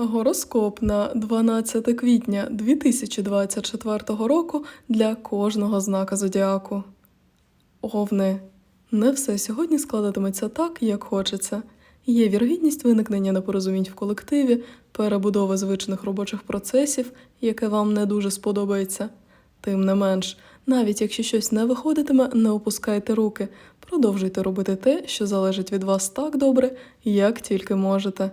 Гороскоп на 12 квітня 2024 року для кожного знака зодіаку. Овни. Не все сьогодні складатиметься так, як хочеться. Є вірогідність виникнення непорозумінь в колективі, перебудови звичних робочих процесів, яке вам не дуже сподобається. Тим не менш, навіть якщо щось не виходитиме, не опускайте руки, продовжуйте робити те, що залежить від вас так добре, як тільки можете.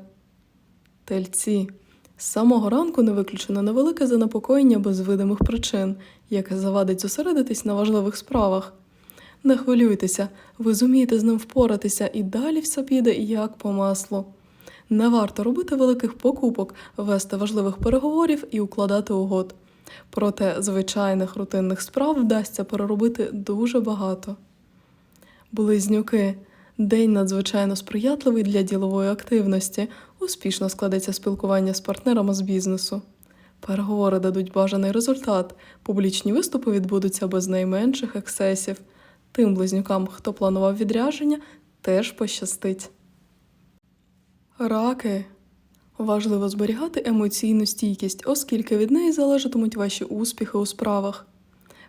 Тельці. З самого ранку не виключено невелике занепокоєння без видимих причин, яке завадить зосередитись на важливих справах. Не хвилюйтеся, ви зумієте з ним впоратися, і далі все піде як по маслу. Не варто робити великих покупок, вести важливих переговорів і укладати угод. Проте звичайних рутинних справ вдасться переробити дуже багато. Близнюки. День надзвичайно сприятливий для ділової активності. Успішно складеться спілкування з партнерами з бізнесу. Переговори дадуть бажаний результат. Публічні виступи відбудуться без найменших ексцесів. Тим близнюкам, хто планував відрядження, теж пощастить. Раки. Важливо зберігати емоційну стійкість, оскільки від неї залежатимуть ваші успіхи у справах.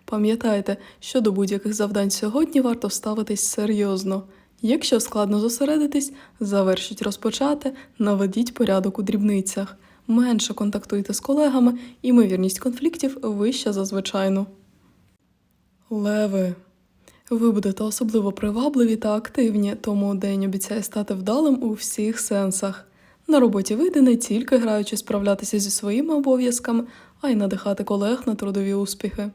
Пам'ятайте, що до будь-яких завдань сьогодні варто ставитись серйозно. Якщо складно зосередитись, завершіть розпочати, наведіть порядок у дрібницях, менше контактуйте з колегами, ймовірність конфліктів вища за звичайну. Леви. Ви будете особливо привабливі та активні, тому день обіцяє стати вдалим у всіх сенсах. На роботі вийде не тільки граючи справлятися зі своїми обов'язками, а й надихати колег на трудові успіхи.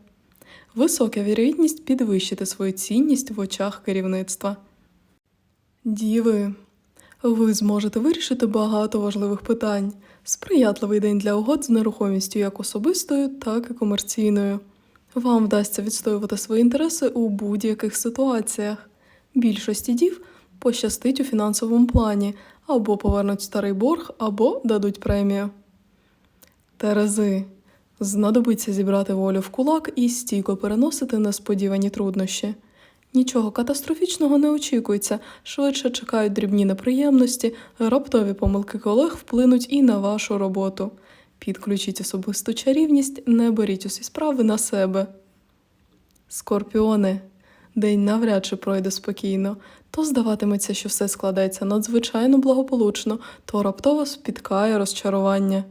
Висока вірогідність підвищити свою цінність в очах керівництва. Діви. Ви зможете вирішити багато важливих питань. Сприятливий день для угод з нерухомістю як особистою, так і комерційною. Вам вдасться відстоювати свої інтереси у будь-яких ситуаціях. Більшості дів пощастить у фінансовому плані, або повернуть старий борг, або дадуть премію. Терези. Знадобиться зібрати волю в кулак і стійко переносити несподівані труднощі. Нічого катастрофічного не очікується, швидше чекають дрібні неприємності, раптові помилки колег вплинуть і на вашу роботу. Підключіть особисту чарівність, не беріть усі справи на себе. Скорпіони. День навряд чи пройде спокійно, то здаватиметься, що все складається надзвичайно благополучно, то раптово спіткає розчарування.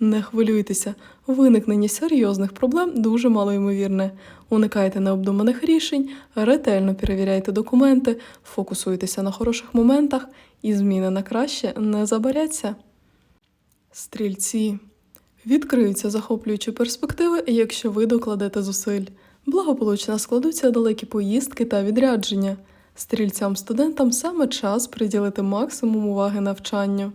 Не хвилюйтеся, виникнення серйозних проблем дуже малоймовірне. Уникайте необдуманих рішень, ретельно перевіряйте документи, фокусуйтеся на хороших моментах, і зміни на краще не забаряться. Стрільці. Відкриються захоплюючі перспективи, якщо ви докладете зусиль. Благополучно складуться далекі поїздки та відрядження. Стрільцям-студентам саме час приділити максимум уваги навчанню.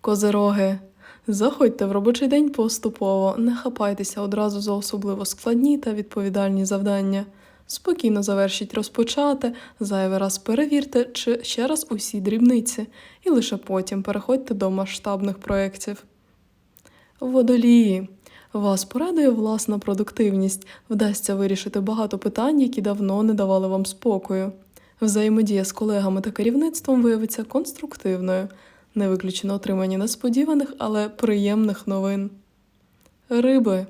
Козероги. Заходьте в робочий день поступово, не хапайтеся одразу за особливо складні та відповідальні завдання. Спокійно завершіть розпочати, зайвий раз перевірте чи ще раз усі дрібниці, і лише потім переходьте до масштабних проєктів. Водолії. Вас порадує власна продуктивність, вдасться вирішити багато питань, які давно не давали вам спокою. Взаємодія з колегами та керівництвом виявиться конструктивною, не виключено отримання несподіваних, але приємних новин. Риби.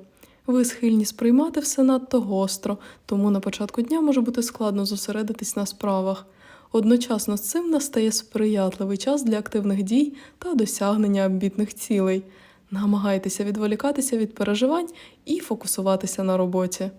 Ви схильні сприймати все надто гостро, тому на початку дня може бути складно зосередитись на справах. Одночасно з цим настає сприятливий час для активних дій та досягнення амбітних цілей. Намагайтеся відволікатися від переживань і фокусуватися на роботі.